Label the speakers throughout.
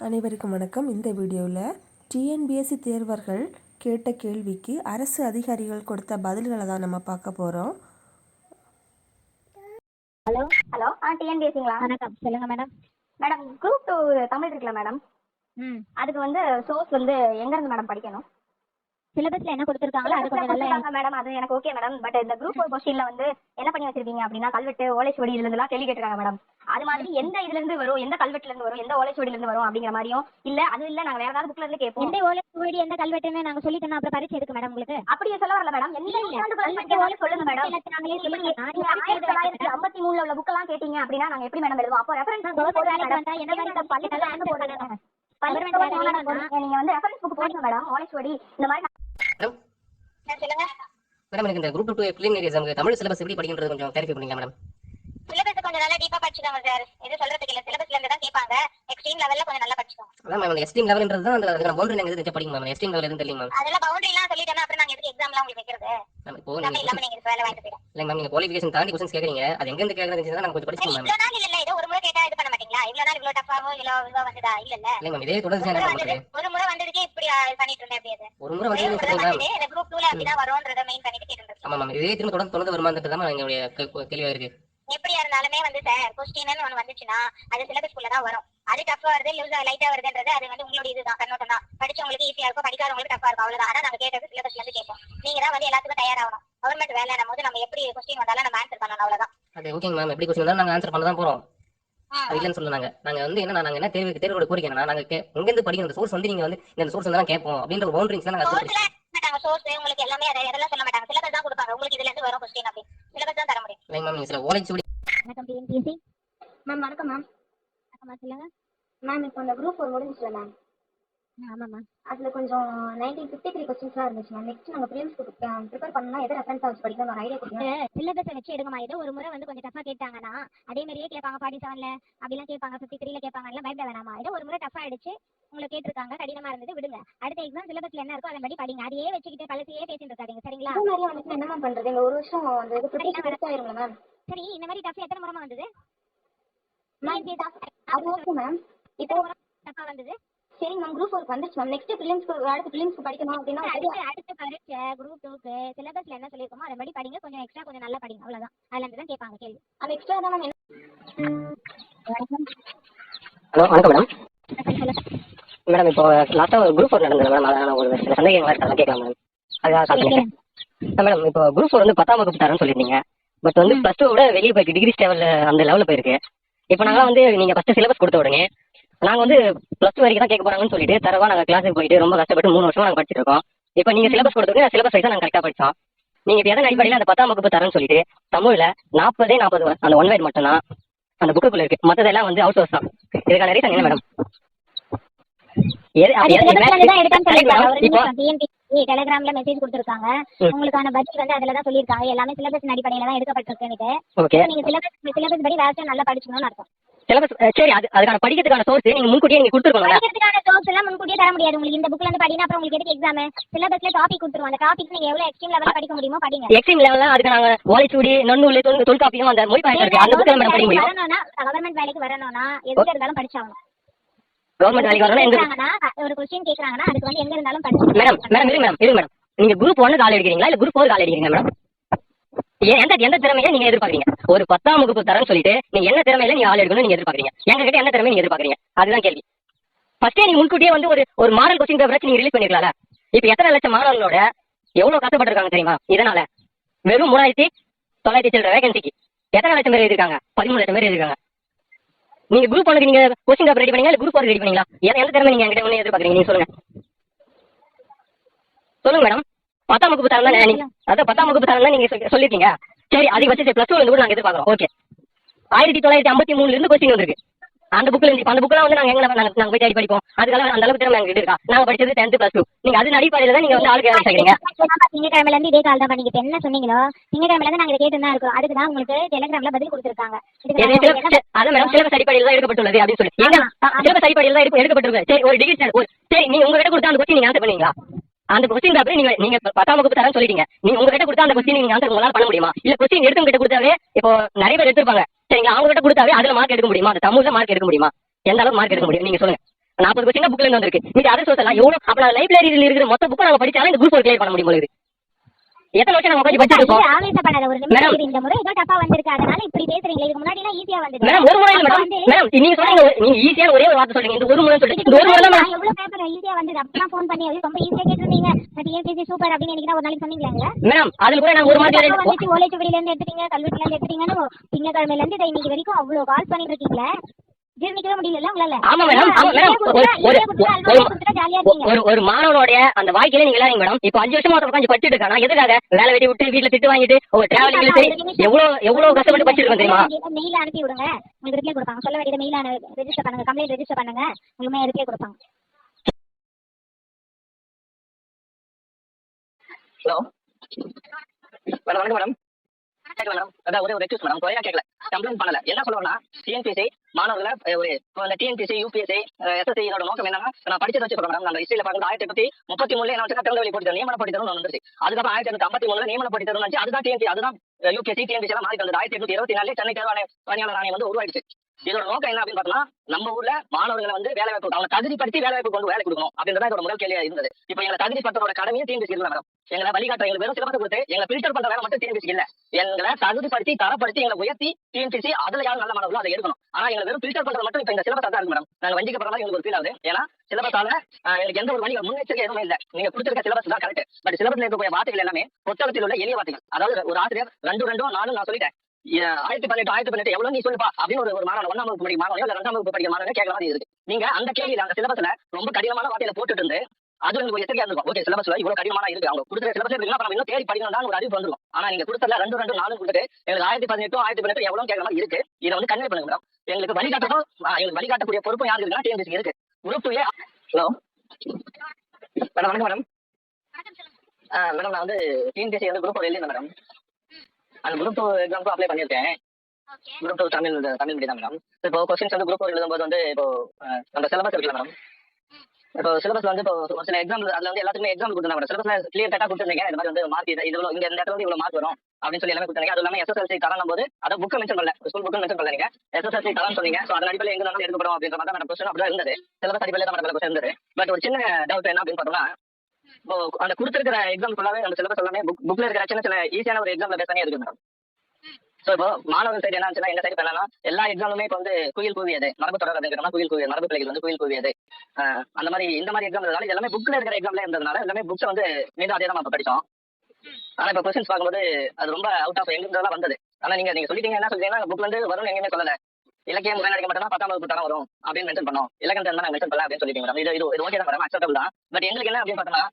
Speaker 1: அனைவருக்கும் வணக்கம். இந்த வீடியோவில் டிஎன்பிஎஸ்சி தேர்வர்கள் கேட்ட கேள்விக்கு அரசு அதிகாரிகள் கொடுத்த பதில்களை தான் நம்ம பார்க்க போகிறோம்
Speaker 2: ஹலோ
Speaker 3: ஹலோ. ஆ டிஎன்பிஎஸ்சிங்களா?
Speaker 2: வணக்கம். சொல்லுங்க madam.
Speaker 3: Madam group two Tamil இருக்குல்ல மேடம்?
Speaker 2: ம்.
Speaker 3: அதுக்கு வந்து சோர்ஸ் வந்து எங்க இருந்து மேடம் படிக்கணும்?
Speaker 2: சிலபஸ்ல என்ன கொடுத்துருக்காங்களோ அது கொஞ்சம் நல்லா
Speaker 3: மேடம் அது எனக்கு ஓகே மேடம் பட் இந்த குரூப் ஃபோர் கொஸ்டின்ல வந்து என்ன பண்ணி வச்சிருக்கீங்க அப்படின்னா கல்வெட்டு ஓலைச்சுவடி இதுல இருந்துலாம் கேள்வி கேட்டிருக்காங்க மேடம் அது மாதிரி எந்த இதுல இருந்து வரும்? எந்த கல்வெட்டுல இருந்து வரும்? எந்த ஓலைச்சுவடில இருந்து வரும்? அப்படிங்கிற மாதிரியும் இல்ல அது இல்ல நாங்க வேற ஏதாவது புக்ல இருந்து கேட்போம்.
Speaker 2: எந்த ஓலை சுவடி எந்த கல்வெட்டுன்னு நாங்க சொல்லிட்டோம் அப்புறம் பரிசு எதுக்கு மேடம் உங்களுக்கு?
Speaker 3: அப்படியே சொல்ல வரல மேடம் எந்த சொல்லுங்க மேடம் ஐம்பத்தி மூணுல உள்ள புக் எல்லாம் கேட்டீங்க அப்படின்னா நாங்க எப்படி மேடம் எழுதுவோம்? அப்போ ரெஃபரன்ஸ்
Speaker 2: என்ன
Speaker 3: நீங்க வந்து ரெஃபரன்ஸ் புக் போடுங்க மேடம் ஓலைச்சுவடி இந்த மாதிரி
Speaker 4: மேடம் எனக்கு இந்த குரூப் டூ பிலிமினரி எக்ஸாமுக்கு தமிழ் சிலபஸ் எப்படி படிக்கிறது கொஞ்சம் கிளாரிஃபை பண்ணுங்க மேடம்
Speaker 3: சிலபஸ் கொஞ்சம் நல்லா டீப்பா படிச்சுக்கோங்க சார் எது சொல்றதுக்கு இல்ல. சிலபஸ்ல இருந்து தான் கேட்பாங்க. எக்ஸ்ட்ரீம் லெவல்ல கொஞ்சம் நல்லா படிச்சுக்கோங்க.
Speaker 4: அதான் மேம் எஸ்டீம் லெவல்ன்றது தான் அந்த பவுண்டரி எங்க எது படிங்க மேம் எஸ்டீம் லெவல் எதுவும் தெரியுங்க மேம்
Speaker 3: அதெல்லாம் பவுண்டரி எல்லாம் சொல்லிட்டேன்னா அப்புறம் நாங்க எதுக்கு எக்ஸாம்லாம் உங்களுக்கு வைக்கிறது?
Speaker 4: மேம் இப்போ
Speaker 3: நம்ம
Speaker 4: நீங்க
Speaker 3: இல்லாம நீங்க வேலை வாங்கிட்டு போயிடும்
Speaker 4: இல்லைங்க மேம் நீங்க குவாலிஃபிகேஷன் தாண்டி கொஸ்டின்ஸ் கேக்குறீங்க. அது எங்க இருந்து கேக்குறது நாங்க கொஞ்சம் படிச்சுக்கோங்க மேம்
Speaker 3: இவ்வளவு நாள் இல்ல ஏதோ ஒரு முறை கேட்டா இது பண்ண மாட்டீங்களா? இவ்வளவு நாள் இவ்வளவு டஃபாவோ இவ்வளவு இதுவா வந்ததா? இல்ல இல்ல
Speaker 4: இல்லைங்க மேம் இதே தொடர்ந்து
Speaker 3: ஒரு முறை
Speaker 4: பண்ணுறது
Speaker 3: வந்தது ஒரு முறை வந்ததுக்கே இப்படி பண்ணிட்டு இருந்தேன் எப்படி அது
Speaker 4: ஒரு முறை
Speaker 3: ஒரே
Speaker 4: வந்து
Speaker 3: ஒரு முறை
Speaker 4: சொல்லுங்க மேம்
Speaker 3: வந்தது இந்த குரூப் டூல அப்படிதான் வரும்ன்றத மெயின் பண்ணிட்டு கேட்டு
Speaker 4: ஆமா மேம் இதே திரும்ப தொடர்ந்து தொடர்ந்து வருமானது தான் எங்களுடைய கேள்வியா இருக்கு.
Speaker 3: எப்படியா இருந்தாலுமே வந்து சார் கொஸ்டின் ஒன்று வந்துச்சுன்னா அது சிலபஸ்க்குள்ள தான் வரும். அது டஃபா வருது லூஸா லைட்டா வருதுன்றது அது வந்து உங்களுடைய இதுதான் கண்ணோட்டம் தான் படிச்சவங்களுக்கு ஈஸியா இருக்கும் படிக்காதவங்களுக்கு டஃபா இருக்கும் அவ்வளவுதான். ஆனா நாங்க கேட்டது சிலபஸ்ல இருந்து கேட்போம். நீங்க தான் வந்து எல்லாத்துக்கும் தயாராகணும். கவர்மெண்ட் வேலை போது நம்ம எப்படி கொஸ்டின் வந்தாலும் நம்ம ஆன்சர் பண்ணணும் அவ்வளவுதான்.
Speaker 4: அது ஓகேங்க மேம் எப்படி கொஸ்டின் வந்தாலும் நாங்க ஆன்சர் பண்ண தான் போறோம் அது இல்லைன்னு சொல்ல நாங்க. நாங்க வந்து என்ன நாங்க என்ன தேர்வு தேர்வோட கோரிக்கை என்னன்னா நாங்க கே- எங்க இருந்து படிக்கணும் சோர்ஸ் வந்து நீங்க வந்து இந்த சோர்ஸ் வந்து கேட்போம் அப்படின்ற பவுண்டரிங்ஸ் தான் நாங்க
Speaker 3: மாட்டாங்க சோர்ஸ் உங்களுக்கு எல்லாமே அதை எதெல்லாம் சொல்ல மாட்டாங்க. சிலபஸ் தான் கொடுப்பாங்க. உங்களுக்கு இதுல இருந்து வரும் கொஸ்டின் அப்படி சிலபஸ் தான் தர முடியும்.
Speaker 4: இல்லைங்க மேம் நீங்க சில
Speaker 2: டிஎன்பிஎஸ்சி
Speaker 3: மேம் வணக்கம் மேம்
Speaker 2: வணக்கம்மா சொல்லுங்க
Speaker 3: மேம் இப்போ இந்த குரூப் ஒரு முடிஞ்சுல மேம்
Speaker 2: ஆமாம்மா
Speaker 3: அதுல கொஞ்சம் நைன்டீன் ஃபிஃப்டி த்ரீ கொஸ்டின்ஸா இருந்துச்சு மேம் நெக்ஸ்ட் நாங்க ப்ரிலிம்ஸ்க்கு ப்ரிப்பேர் பண்ணா எதை ரெஃபரன்ஸ் வச்சு படிக்கணும் ஒரு ஐடியா கொடுங்க.
Speaker 2: சிலபஸை வச்சு எடுங்கம்மா. ஏதோ ஒரு முறை வந்து கொஞ்சம் டஃபா கேட்டாங்கன்னா அதே மாதிரியே கேட்பாங்க ஃபார்ட்டி செவன்ல அப்படிலாம் கேட்பாங்க ஃபிஃப்டி த்ரீல கேட்பாங்க எல்லாம் பயப்பட வேணாமா ஏதோ ஒரு முறை டஃபா அடிச்சு உங்களை கேட்டிருக்காங்க கடினமா இருந்தது விடுங்க. அடுத்த எக்ஸாம் சிலபஸ்ல என்ன இருக்கோ அதன்படி படிங்க. அதையே வச்சுக்கிட்டு பழசையே பேசிட்டு இருக்காதீங்க சரிங்களா?
Speaker 3: மாதிரி வந்துட்டு என்ன மேம் பண்றது? ஒரு வருஷம் அந்த மேம்
Speaker 2: சரி இந்த மாதிரி டஃப் எத்தனை முறை வந்தது?
Speaker 3: மேம் அது ஓகே மேம் இப்போ
Speaker 2: டஃபா வந்தது.
Speaker 3: சரிங்க மேம் குரூப் ஒர்க் வந்துருச்சு மேம் நெக்ஸ்ட் ப்ரிலிம்ஸ்க்கு அடுத்த ப்ரிலிம்ஸ்க்கு படிக்கணும் அப்படின்னா
Speaker 2: அடுத்து அடுத்த பரீட்சை குரூப் டூக்கு சிலபஸ்ல என்ன சொல்லியிருக்கோமோ அதன்படி படிங்க. கொஞ்சம் எக்ஸ்ட்ரா கொஞ்சம் நல்லா படிங்க. அவ்வளவுதான். அதுல இருந்து தான் கேட்பாங்க கேள்வி.
Speaker 3: அது எக்ஸ்ட்ரா தான் மேம்
Speaker 4: ஹலோ வணக்கம் மேடம் மேடம் இப்போ லாஸ்ட்டாக ஒரு குரூப் ஒர்க் நடந்தது மேடம் அதான் ஒரு சில சந்தேகங்கள் இருக்கு அதெல்லாம் கேட்கலாம் மேடம் அதுக்காக கால் மேடம் இப்போ குரூப் ஃபோர் வந்து பத்தாம் வகுப்பு தரேன்னு சொல்லியிருந்தீங்க. பட் வந்து ப்ளஸ் டூ விட வெளியே போயிருக்கு டிகிரி லெவலில் அந்த லெவலில் போயிருக்கு. இப்போ நாங்கள் வந்து நீங்கள் ஃபஸ்ட்டு சிலபஸ் கொடுத்த உடனே நாங்கள் வந்து ப்ளஸ் டூ வரைக்கும் தான் கேட்க போறாங்கன்னு சொல்லிட்டு தரவா நாங்கள் கிளாஸுக்கு போயிட்டு ரொம்ப கஷ்டப்பட்டு மூணு வருஷமா நாங்கள் படிச்சிட்டு இருக்கோம். இப்போ நீங்கள் சிலபஸ் கொடுத்த உடனே சிலபஸ் வைஸாக நாங்கள் கரெக்டாக படித்தோம் நீங்கள் இப்போ எதன் அடிப்படையில் அந்த பத்தாம் வகுப்பு தரேன்னு சொல்லிட்டு தமிழில் நாற்பதே நாற்பது அந்த ஒன் வேர்ட் மட்டும்தான். அந்த புக்குக்குள்ள இருக்கு. மற்றதெல்லாம் வந்து அவுட் சோர்ஸ் தான். இதுக்கான ரீசன் என்ன மேடம்
Speaker 2: டெலிகிராம்ல மெசேஜ் கொடுத்துருக்காங்க. உங்களுக்கான பதில் வந்து அதுல தான் சொல்லியிருக்காங்க. எல்லாமே சிலபஸ் அடிப்படையில தான் எடுக்கப்பட்டிருக்கு நீங்க சிலபஸ் சிலபஸ் படி வேஸ்ட் நல்லா படிச்சுக்கணும்னு அர்த்தம்.
Speaker 4: சிலபஸ் சரி அது அதுக்கான படிக்கிறதுக்கான சோர்ஸ் நீங்க முன்கூட்டியே நீங்க கொடுத்துருக்கோம்ல
Speaker 2: படிக்கிறதுக்கான ஜோப்ஸ் எல்லாம் முன்கூட்டியே தர முடியாது. உங்களுக்கு இந்த புக்ல இருந்து படினா அப்புறம் உங்களுக்கு எதுக்கு எக்ஸாம் சிலபஸ்ல டாபிக் கொடுத்துருவோம். அந்த டாபிக் நீங்க எவ்வளவு எக்ஸ்ட்ரீம் லெவல்ல படிக்க முடியுமோ படிங்க.
Speaker 4: எக்ஸாம் லெவல்ல அதுக்கு நாங்க ஓலைச்சூடி நொன்னூல் தொல் தொல்காப்பியம் அந்த மொழி பயன் இருக்கு. அந்த புக்கில் மேடம் படிக்க முடியும்?
Speaker 2: வரணும்னா கவர்மெண்ட் வேலைக்கு வரணும்னா எதுக்கு இருந்தாலும் படிச்சாகணும்.
Speaker 4: கவர்மெண்ட் வேலைக்கு வரணும் எங்க
Speaker 2: கேக்குறாங்கன்னா ஒரு கொஸ்டின் கேக்குறாங்கன்னா அதுக்கு வந்து எங்க இருந்தாலும் படிச்சு
Speaker 4: மேடம் மேடம் இருக்கு மேடம் இருக்கு மேடம் நீங்க குரூப் ஒன்னு கால் எடுக்கிறீங்களா? இல்ல குரூப் ஃபோர் கால் எடுக்கிறீங்க மேடம் எந்த எந்த திறமையை நீங்க எதிர்பார்க்கறீங்க? ஒரு பத்தாம் வகுப்பு தரேன்னு சொல்லிட்டு நீங்க என்ன திறமையில நீங்க ஆள் எடுக்கணும்னு நீங்க எதிர்பார்க்கறீங்க? எங்க கிட்ட என்ன திறமை நீங்க எதிர்பார்க்கறீங்க? அதுதான் கேள்வி. ஃபர்ஸ்டே நீங்க முன்கூட்டியே வந்து ஒரு ஒரு மாடல் கொஸ்டின் பேப்பர் நீங்க ரிலீஸ் பண்ணிருக்கலாம்ல? இப்போ எத்தனை லட்சம் மாணவர்களோட எவ்வளவு கஷ்டப்பட்டிருக்காங்க தெரியுமா? இதனால வெறும் மூணாயிரத்தி தொள்ளாயிரத்தி சில்லற வேகன்சிக்கு எத்தனை லட்சம் பேர் எழுதிருக்காங்க? பதிமூணு லட்சம் பேர் எழுதிருக்காங்க. நீங்க குரூப் ஒனுக்கு நீங்க கொஸ்டின் பேப்பர் ரெடி பண்ணீங்களா இல்ல குரூப் ரெடி பண்ணீங்களா? எந்த திறமை நீங்க என்கிட்ட ஒண்ணு எதிர்பார்க்கறீங்க? நீங்க சொல்லுங்க. சொல்லுங்க மேடம் பத்தாம் வகுப்பு தரம் தான் நீங்க அதான் பத்தாம் வகுப்பு தரம் தான் நீங்க சொல்லிருக்கீங்க சரி அதுக்கு வச்சு பிளஸ் டூ கூட நாங்க எதிர்பார்க்கறோம். ஓகே ஆயிரத்தி தொள்ளாயிரத்தி ஐம்பத்தி மூணுல இருந்து கொஸ்டின் வந்திருக்கு. அந்த புக்ல இருந்து அந்த புக்லாம் வந்து நாங்க எங்க நாங்க போய் தேடி படிப்போம். அதுக்காக அந்த அளவுக்கு திறமை எங்க இருக்கா? நாங்க படிச்சது டென்த் பிளஸ் டூ நீங்க அதன் அடிப்படையில தான் நீங்க வந்து ஆளுக்கு வேலை செய்றீங்க
Speaker 2: திங்கக்கிழமையில இருந்து இதே கால் தான் பண்ணிக்கிட்டு என்ன சொன்னீங்களோ திங்கக்கிழமையில இருந்து நாங்க கேட்டு தான் இருக்கோம். அதுக்கு தான் உங்களுக்கு டெலிகிராம்ல பதில் கொடுத்துருக்காங்க.
Speaker 4: அதான் மேடம் சிலபஸ் அடிப்படையில் தான் எடுக்கப்பட்டுள்ளது அப்படின்னு சொல்லி. எங்க சிலபஸ் அடிப்படையில் தான் எடுக்க- எடுக்கப்பட்டிருக்கு. சரி ஒரு டிகிரி சரி நீங்க உங்ககிட்ட கொடுத்தா அந்த கொஸ்டின் நீங்க ஆன்சர் பண்ணீங்களா அந்த கொஸ்டின் பேப்பர் நீங்க நீங்க பத்தாம் வகுப்பு தரேன்னு சொல்லிட்டீங்க. நீங்க உங்ககிட்ட கொடுத்தா அந்த கொஸ்டின் நீங்க ஆன்சர் உங்களால பண்ண முடியுமா? இல்ல கொஸ்டின் எடுத்தவங்க கிட்ட கொடுத்தாவே இப்போ நிறைய பேர் எடுத்திருப்பாங்க. சரிங்களா அவங்ககிட்ட கொடுத்தாவே அதுல மார்க் எடுக்க முடியுமா? அந்த தமிழ்ல மார்க் எடுக்க முடியுமா? எந்த அளவுக்கு மார்க் எடுக்க முடியும்? நீங்க சொல்லுங்க.
Speaker 5: நாற்பது கொஸ்டின் புக்ல இருந்து வந்திருக்கு. மீதி அதர் சோர்ஸ் எல்லாம் எவ்வளவு அப்ப நான் லைப்ரரியில் இருக்கிற மொத்த புக்கும் நாங்க படிச்சாலும் இந்த குரூப் கிளியர் பண்ண முடியும்? போல எத்தனை வருஷம் நம்ம உட்காந்து படிச்சிட்டு இருக்கோம்?
Speaker 2: ஆவேசப்படாத ஒரு. நிமிஷம். இந்த முறை ஏதோ தப்பா வந்திருக்கு அதனால இப்படி பேசுறீங்களே இதுக்கு முன்னாடி எல்லாம் ஈஸியா வந்தது.
Speaker 5: மேடம் ஒரு முறை இல்ல மேடம் மேடம் நீங்க சொன்னீங்க ஒரு- நீங்க ஈஸியான ஒரே ஒரு வார்த்தை சொல்றீங்க இந்த ஒரு முறை சொல்லிட்டு இந்த ஒரு முறை தான் மேடம்
Speaker 2: நான் எவ்வளவு பேப்பர் ஈஸியா வந்தது? அப்பதான் ஃபோன் பண்ணி ரொம்ப ஈஸியா கேட்டிருந்தீங்க. டிஎன்பிசி சூப்பர் அப்படின்னு எனக்கு ஒரு நாளைக்கு சொன்னீங்களா
Speaker 5: மேடம் அதுல கூட நான் ஒரு மாதிரி
Speaker 2: வந்துச்சு. ஓலைச்சுவடியில இருந்து எடுத்துட்டீங்க கல்வெட்டுல இருந்து எடுத்துட்டீங்கன்னு திங்கக்கிழமையில இருந்து இன்னைக்கு வரைக்கும் அவ்வளவு கால் பண்ணிட்டு இருக்கீங்களே? ஜீர்ணிக்கவே முடியல உங்களால?
Speaker 5: ஆமா மேடம் ஆமா மேடம் ஒரு ஒரு ஒரு மாணவனுடைய அந்த வாழ்க்கையில நீங்க விளையாடுங்க மேடம் இப்போ அஞ்சு வருஷமா ஒருத்தர் உட்காந்து படிச்சுட்டு இருக்கானா. எதுக்காக? வேலை வெட்டி விட்டு வீட்டுல திட்டு வாங்கிட்டு ஒரு டிராவலிங்ல சரி எவ்வளவு எவ்வளவு கஷ்டப்பட்டு படிச்சிருக்கோம் தெரியுமா?
Speaker 2: மெயில் அனுப்பி விடுங்க. உங்களுக்கு ரிப்ளை கொடுப்பாங்க. சொல்ல வேண்டியது மெயில் ரெஜிஸ்டர் பண்ணுங்க. கம்ப்ளைண்ட் ரெஜிஸ்டர் பண்ணுங்க. உங்களுக்கு ரிப்ளை கொடுப்பாங்க.
Speaker 5: ஹலோ. மேடம் வணக்கம் மேடம் கேட்கல மேடம் அதான் ஒரு ரெக்வஸ்ட் மேடம் குறையா கேட்கல கம்ப்ளைண்ட் பண்ணல. என்ன சொல்லுவேன்னா டிஎன்பிசி மாணவர்களை ஒரு இந்த டிஎன்பிசி யூபிஎஸ்சி எஸ்எஸ்சி இதோட நோக்கம் என்னன்னா நான் படிச்சதை வச்சு சொல்றேன் மேடம் நம்ம ஹிஸ்ட்ரியில ஆயிரத்தி எட்நூத்தி முப்பத்தி மூணு என்ன வச்சு திறந்த போட்டு நியமன தரும் வந்துருச்சு. அதுக்கப்புறம் ஆயிரத்தி எட்நூத்தி ஐம்பத்தி மூணுல நியமன போட்டி தரும் அதுதான் டிஎன்பி அதுதான் யூபிஎஸ்சி டிஎன்பிசி எல்லாம் மாறி வந்தது. ஆயிரத்தி எட்நூத்தி இருபத்தி நாலு சென்னை தேர்வாணை பணியாளர் ஆணையம் வந்து உருவாயிடுச்சு. இதோட நோக்கம் என்ன அப்படின்னு பார்த்தோம்னா நம்ம ஊர்ல மாணவர்களை வந்து வேலை வாய்ப்பு அவங்க தகுதிப்படுத்தி வேலை வாய்ப்பு கொண்டு வேலை கொடுக்கணும் அப்படின்றத இதோட முதல் கேள்வியா இருந்தது. இப்போ எங்களை தகுதிப்படுத்தோட கடமையும் டிஎன்பிசி இல்லை மேடம் எங்களை வழிகாட்டுற எங்களுக்கு வெறும் சிலபஸ் கொடுத்து எங்களை பில்டர் பண்ற வேலை மட்டும் டிஎன்பிசி இல்ல. எங்களை தகுதிப்படுத்தி தரப்படுத்தி எங்களை உயர்த்தி டிஎன்பிசி அதுல யாரும் நல்ல மாணவர்களோ அதை எடுக்கணும். ஆனா எங்களை வெறும் பில்டர் பண்றது மட்டும் இப்ப இந்த சிலபஸ் தான் இருக்கு மேடம் நாங்க வஞ்சிக்கப்படுற எங்களுக்கு ஒரு ஃபீல் ஆகுது. ஏன்னா சிலபஸால எங்களுக்கு எந்த ஒரு வணிக முன்னெச்சரிக்கை எதுவுமே இல்ல. நீங்க கொடுத்திருக்க சிலபஸ் தான் கரெக்ட் பட் சிலபஸ்ல இருக்கக்கூடிய வார்த்தைகள் எல்லாமே புத்தகத்தில் உள்ள எளிய வார்த்தைகள். அதாவது ஒரு ஆசிரியர் ரெண்டு ரெண்டும் நாலு நான் சொல்லிட்டேன். ஆயிரத்தி பதினெட்டு ஆயிரத்தி பதினெட்டு எவ்வளவு நீ சொல்லுப்பா? அப்படின்னு ஒரு ஒரு மாணவன் ஒன்னாம் வகுப்பு படிக்கிற மாணவன் இல்ல ரெண்டாம் வகுப்பு படிக்கிற மாணவன் கேட்கற மாதிரி இருக்கு. நீங்க அந்த கேள்வியில அந்த சிலபஸ்ல ரொம்ப கடினமான வார்த்தையில போட்டுட்டு இருந்து அது உங்களுக்கு ஒரு எச்சரிக்கையா இருக்கும் ஓகே சிலபஸ்ல இவ்வளவு கடினமான இருக்கு. அவங்க கொடுக்குற சிலபஸ் இருக்குன்னா நம்ம இன்னும் தேடி படிக்கணும் தான் ஒரு அறிவு ஆனா நீங்க கொடுத்தல ரெண்டு ரெண்டு நாலு கொடுத்துட்டு எங்களுக்கு ஆயிரத்தி பதினெட்டு ஆயிரத்தி பதினெட்டு எவ்வளவு கேட்கற மாதிரி இருக்கு. இதை வந்து கன்வே பண்ணுங்க மேடம் எங்களுக்கு வழிகாட்டணும் ஆ, எங்களுக்கு வழிகாட்டக்கூடிய பொறுப்பும் யாருக்கு இருக்குன்னா டிஎன்பிசி இருக்கு. குரூப் டூ ஹலோ மேடம் வணக்கம் மேடம் மேடம் நான் வந்து டிஎன்பிசி வந்து குரூப் எழுதியிருந்தேன் மேடம் அந்த குரூப் டூ எக்ஸாம்க்கு அப்ளை பண்ணியிருக்கேன். Group two Tamil Tamil medium madam இப்போ கொஸ்டின்ஸ் வந்து குரூப் எழுதும்போது வந்து இப்போ நம்ம சிலபஸ் இருக்குல்ல மேடம் இப்போ சிலபஸ் வந்து இப்போ ஒரு சில எக்ஸாம் அதுல வந்து எல்லாத்துக்குமே எக்ஸாம் கொடுத்துருந்தாங்க சிலபஸ்ல கிளியர் கட்டா கொடுத்துருந்தீங்க. இந்த மாதிரி வந்து மார்க் இது இவ்வளவு இங்க இந்த இடத்துல வந்து இவ்வளவு மார்க் வரும் அப்படின்னு சொல்லி எல்லாமே கொடுத்தாங்க அது இல்லாம எஸ்எஸ்எல்சி தரம் போது அதை புக்கை மென்ஷன் பண்ணல. ஸ்கூல் புக்கை மென்ஷன் பண்ணல நீங்க. எஸ்எஸ்எல்சி தரம் சொன்னீங்க. ஸோ அதன் அடிப்படையில் எங்க இருந்தாலும் எடுக்கப்படும் அப்படின்ற மாதிரி தான் கொஸ்டின் அப்படிதான் இருந்தது. சிலபஸ் அடிப்படையில் தான் மேடம் கொஸ்டின் இருந்தது. பட் ஒரு சின்ன டவுட் என்ன அப்படின்னு பார்த்தோம்னா இப்போ அந்த கொடுத்துருக்கிற எக்ஸாம் ஃபுல்லாவே நம்ம சிலபஸ் எல்லாமே புக் புக்ல இருக்கிற சின்ன சின்ன ஈஸியான ஒரு எக்ஸாம்ல பேஸ் பண்ணி இருக்கு மேடம் ஸோ இப்போ மாணவர் சைடு என்ன ஆச்சுன்னா சைடு பண்ணலாம் எல்லா எக்ஸாமுமே இப்போ வந்து குயில் கூவியது மரபு தொடர் அப்படிங்கிற குயில் கூவியது மரபு பிள்ளைகள் வந்து குயில் கூவியது அந்த மாதிரி இந்த மாதிரி எக்ஸாம் இருந்தாலும் எல்லாமே புக்ல இருக்கிற எக்ஸாம்ல இருந்ததுனால எல்லாமே புக்ஸ் வந்து மீண்டும் அதே தான் நம்ம படிச்சோம். ஆனா இப்போ கொஸ்டின்ஸ் பார்க்கும்போது அது ரொம்ப அவுட் ஆஃப் எங்கிருந்தெல்லாம் வந்தது. ஆனா நீங்க நீங்க சொல்லிட்டீங்க என்ன சொல்றீங்கன்னா புக்ல இருந்து வரும்னு எங்கேயுமே சொல்லல. இலக்கியம் உரை நடிக்க மாட்டோம்னா பத்தாம் வகுப்பு தரம் வரும் அப்படின்னு மென்ஷன் பண்ணோம். இலக்கணத்தை இருந்தா மென்ஷன் பண்ணல அப்படின்னு சொல்லிட்டீங்க மேடம். இது இது இது ஓகே தான் மேடம். அக்செப்டபிள் தான். பட் எங்களுக்கு என்ன அப்படின்னு பார்த்தோம்னா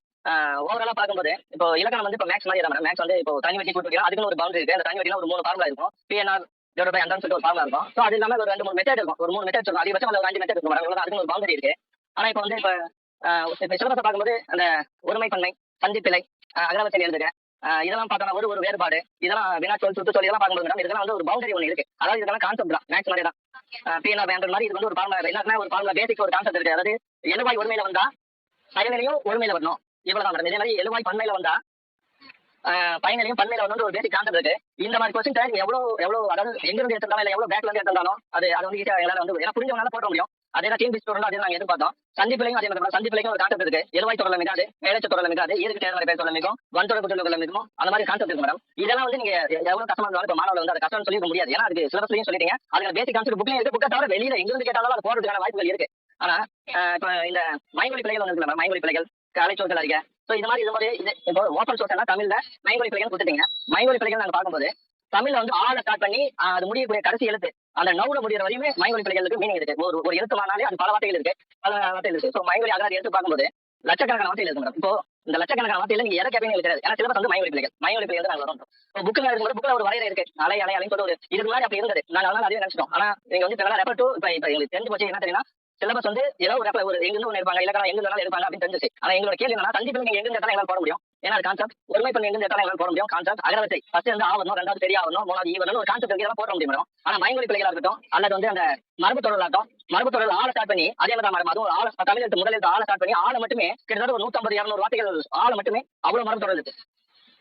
Speaker 5: ஓவராலா பார்க்கும்போது இப்போ இலக்கணம் வந்து இப்போ மேக்ஸ் மாதிரி மேடம் மேக்ஸ் வந்து இப்போ தனி வட்டி கூட்டு அதுக்குன்னு ஒரு பவுண்டரி இருக்கு. அந்த தனி வட்டியில ஒரு மூணு ஃபார்முலா இருக்கும். பிஎன்ஆர் இதோட பை அந்த சொல்லிட்டு ஒரு ஃபார்முலா இருக்கும். ஸோ அது இல்லாம ஒரு ரெண்டு மூணு மெத்தட் இருக்கும். ஒரு மூணு மெத்தட் இருக்கும் அதிகபட்சம் அதுல ஒரு அஞ்சு மெத்தட் இருக்கும். மேடம் அதுக்கு ஒரு பவுண்டரி இருக்கு. ஆனா இப்போ வந்து இப்போ இப்போ சிலபஸை பார்க்கும்போது அந்த ஒருமைப்பன்மை சந்திப்பிலை அகரவத்தில் எழுதுக இதெல்லாம் பார்த்தோம்னா ஒரு ஒரு வேறுபாடு. இதெல்லாம் வினா சொல் சுட்டு சொல்லி எல்லாம் பார்க்கும்போது மேடம் இதெல்லாம் வந்து ஒரு பவுண்டரி ஒன்று இருக்கு. அதாவது இதெல்லாம் கான்செப்ட் தான். மேக்ஸ் மாதிரி தான் பிஎன்ஆர் பேண்டர் மாதிரி இது வந்து ஒரு ஃபார்முலா என்ன ஒரு ஃபார்முலா பேசிக் ஒரு கான்செப்ட் இருக்கு. அதாவது எழுவாய் ஒருமையில வந்தா சயநிலையும் ஒருமையில வரணும். இவ்வளவுதான் மேடம் இதே மாதிரி எழுவாய் பன்மையில வந்தா ஆஹ் பயனிலையும் வந்து ஒரு பேசிக் கான்செப்ட் இருக்கு. இந்த மாதிரி கொஸ்டின் நீங்க எவ்வளவு எவ்வளவு அதாவது எங்க இருந்து எடுத்திருந்தாலும் இல்ல எவ்வளவு பேக்ல இருந்து எடுத்திருந்தாலும் அது அது வந்து ஈஸியா எல்லாரும் வந்து ஏன்னா புரிஞ்சவங்களால போட முடியும். அதே தான் டீம் பிஸ்டோட அதே நாங்க எதிர்பார்த்தோம். சந்திப்பிலையும் அதே மாதிரி சந்திப்பிலையும் ஒரு கான்செப்ட் இருக்கு. எழுவாய் தொடர்ல மிகாது மேலச்ச தொடர்ல மிகாது இயற்கை தேர்தல் பேர் தொடர்ல மிகும் வன்தொடர் குற்றங்கள் மிகும் அந்த மாதிரி கான்செப்ட் இருக்கு மேடம் இதெல்லாம் வந்து நீங்க எவ்வளவு கஷ்டமா இருந்தாலும் இப்ப மாணவர்கள் வந்து அது கஷ்டம் சொல்லிக்க முடியாது. ஏன்னா அதுக்கு சிலபஸ்லயும் சொல்லிட்டீங்க. அதுக்கு பேசிக் கான்செப்ட் புக்லயும் இருக்கு. புக்கை தவிர வெளியில எங்க இருந்து கேட்டாலும் அது போடுறதுக்கான வாய்ப்புகள் இருக்கு. ஆனா இப்ப இந்த மைமொழி பிள்ளைகள் வந்து இருக்குல்ல மைமொழி பிள்ளைகள். கலைச்சொற்கள் அறிக்கை ஸோ இது மாதிரி இது மாதிரி இது இப்போ ஓப்பன் சோர்ஸ் எல்லாம் தமிழ்ல மைமொழி பிள்ளைகள் கொடுத்துட்டீங்க மைமொழி பிள்ளைகள் நாங்க பார்க்கும்போது தமிழ்ல வந்து ஆளை ஸ்டார்ட் பண்ணி அது முடியக்கூடிய கடைசி எழுத்து அந்த நவுல முடிகிற வரையுமே மைமொழி பிள்ளைகளுக்கு மீனிங் இருக்கு. ஒரு ஒரு எழுத்து மாறினாலே அது பல வார்த்தைகள் இருக்கு. பல வார்த்தைகள் இருக்கு. ஸோ மைமொழி அகராதி எடுத்து பார்க்கும்போது லட்சக்கணக்கான வார்த்தைகள் இருக்கு மேடம் இப்போ இந்த லட்சக்கணக்கான வார்த்தையில நீங்க எதை கேட்பீங்க தெரியாது. ஏன்னா சிலபஸ் வந்து மைமொழி பிள்ளைகள் மைமொழி பிள்ளைகள் நாங்கள் வரும். இப்போ புக்கில் இருக்கும்போது புக்கில் ஒரு வரையறை இருக்கு. அலை அலை அலைன்னு சொல்லி ஒரு இதுக்கு முன்னாடி அப்படி இருந்தது. நாங்கள் அதனால அதே நினைச்சிட்டோம். ஆனா நீங்க வந்து இப்போ ரெஃபர் டு இப்போ இப்போ எங்களுக்கு தெரிஞ்சு போச்சு. என்ன தெரியுமா சிலபஸ் வந்து ஏதோ ஒரு refer- ஒரு எங்க இருந்து ஒன்று எடுப்பாங்க இலக்கணம் எங்க இருந்தாலும் எடுப்பாங்க அப்படின்னு தெரிஞ்சிச்சு. ஆனா எங்களோட கேள்வி என்னன்னா சந்திப்பில் நீங்க எங்க இருந்தாலும் எங்களால் போட முடியும். ஏன்னா கான்செப்ட் ஒருமை பண்ணி எங்க இருந்தாலும் எங்களால் போட முடியும். கான்செப்ட் அகரவத்தை ஃபர்ஸ்ட் வந்து ஆவணும் ரெண்டாவது பெரிய ஆவணும் மூணாவது ஈவனும் ஒரு கான்செப்ட் இதெல்லாம் போட முடியும்? ஆனா மைமொழி பிள்ளைகளா இருக்கட்டும் அல்லது வந்து அந்த மரபு தொடர்களாகட்டும் மரபு தொடர் ஆளை ஸ்டார்ட் பண்ணி அதே மாதிரி மரம் அதுவும் ஆள தமிழ் எழுத்து முதல் எழுத்து ஆளை ஸ்டார்ட் பண்ணி ஆளை மட்டுமே கிட்டத்தட்ட ஒரு நூத்தம்பது இரநூறு வார்த்தைகள் ஆளை மட்டுமே அவ்வளவு மரபு தொடர் இருக்கு.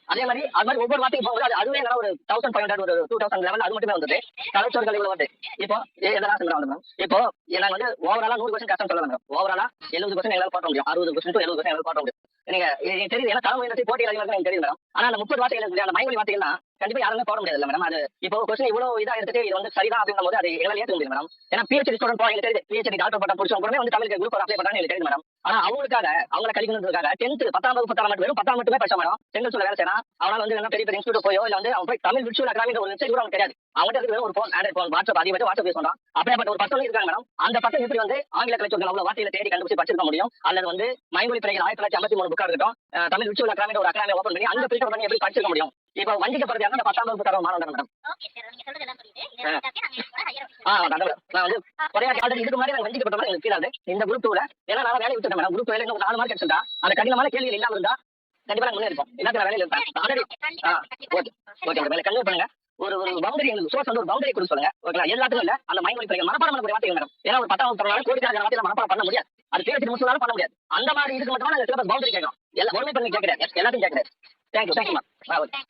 Speaker 5: அதே மாதிரி அது மாதிரி ஒவ்வொரு வார்த்தையும் போகும்போது அதுவே என்ன ஒரு தௌசண்ட் ஃபைவ் ஹண்ட்ரட் ஒரு டூ தௌசண்ட் லெவல் அது மட்டுமே வந்துட்டு கலெக்டர்கள் இவ்வளவு வந்து இப்போ எதனா சொல்றாங்க வந்து இப்போ நாங்க வந்து ஓவராலா நூறு பர்சன்ட் கஷ்டம் சொல்ல மேடம் ஓவராலா எழுபது பர்சன்ட் எங்களால் பாட்ட முடியும். அறுபது பர்சன்ட் எழுபது பர்சன்ட் எங்களால் பாட்ட முடியும். நீங்க எனக்கு தெரியுது ஏன்னா தலைமை போட்டி அதிகமாக எனக்கு தெரியும் மேடம் ஆனா அந்த முப்பது வார்த்தைகள் அந்த மைமொழி வார்த்தைகள்னா கண்டிப்பா யாராலும் போட முடியாது மேடம் அது இப்போ கொஸ்டின் இவ்வளவு இதா எடுத்துட்டு இது வந்து சரிதான் அப்படிங்கும் போது அது எங்களால் ஏற்க முடியும் மேடம் ஏன்னா பிஹெச்டி ஸ்டூடெண்ட் போய் எனக்கு தெரியுது. பிஹெச்டி டாக்டர் பட்டம் பிடிச்சவங்க கூட வந்து தமிழுக்கு குரூப் அப்ளை பண்ணாங்க எனக்கு தெரியுது மேடம் ஆனா அவங்களுக்காக அவங்கள கழிக்கணுன்றதுக்காக டென்த் பத்தாம் வகுப்பு பத்தாம் மட்டும் வெறும் பத்தாம் மட்டுமே படிச்ச மேடம் செங்கல் சொல்ல வேலை செய்யலாம் அவனால வந்து என்ன பெரிய பெரிய இன்ஸ்டியூட் போயோ இல்ல வந்து அவன் போய் தமிழ் விர்ச்சுவல் அகாடமின்ற ஒரு வெப்சைட் கூட அவனுக்கு தெரியாது. அவங்ககிட்ட இருக்கிற ஒரு போன் ஆண்ட்ராய்ட் போன் வாட்ஸ்அப் அதிகபட்சம் வாட்ஸ்அப் யூஸ் பண்றான். அப்படியேப்பட்ட ஒரு பர்சன் இருக்காங்க மேடம் அந்த பர்சன் எப்படி வந்து ஆங்கில கலைச்சொற்கள் அவ்வளவு வார்த்தையில தேடி கண்டுபிடிச்சு படிச்சிருக்க முடியும்? அல்லது வந்து மைமொழி பிறகு ஆயிரத்தி தொள்ளாயிரத்தி ஐம்பத்தி மூணு புக்கா இருக்கட்டும் தமிழ் விர்ச்சுவல் அகாடமி ஒரு அகாடமி ஓப்பன் பண்ணி அந்த பில்டர் பண்ணி எப்படி படிச்சிருக்க முடியும்? இப்போ வஞ்சிக்கப்படுறது யாருன்னா அந்த பத்தாம் வகுப்பு தர மாணவன் மேடம்
Speaker 3: நீங்க நாங்க
Speaker 5: ஒரே ஆல்ரெடி இதுக்கு மாதிரி எனக்கு ஃபீல் ஆகுது. இந்த குரூப் டூல ஏன்னா நான் வேலையை விட்டுட்டேன் மேடம் குரூப் ஒரு நாலு மார்க் எடுத்துட்டா அந்த கடினமான கேள்விகள் இல்லாம இருந்தா கண்டிப்பா நான் முன்னே இருப்போம். எல்லாத்தையும் நான் வேலையில இருப்பேன். ஆல்ரெடி
Speaker 3: கண்டிப்பா கண்டிப்பா
Speaker 5: ஓகே ஓகே மேடம் கன்வே பண்ணுங்க. ஒரு ஒரு பவுண்டரி எங்களுக்கு சோர்ஸ் வந்து ஒரு பவுண்டரி கொடுக்க சொல்லுங்க. ஓகேங்களா எல்லாத்துக்கும் இல்ல. அந்த மைமொழி பிள்ளைங்க மனப்பாடம் பண்ணக்கூடிய மேடம் ஏன்னா ஒரு பத்தாம் வகுப்பு கோடிக்கணக்கான வார்த்தையில மனப்பாடம் பண்ண முடியாது. அது பேசி முடிச்சாலும் பண்ண முடியாது. அந்த மாதிரி இதுக்கு மட்டும் தான் சிலபஸ் பவுண்டரி கேட்கணும் எல்லாம் ஒருமை பண்ணி கேட்கிறேன். எல்லாத்தையும் கேட்கிறேன். Thank you thank you ma'am okay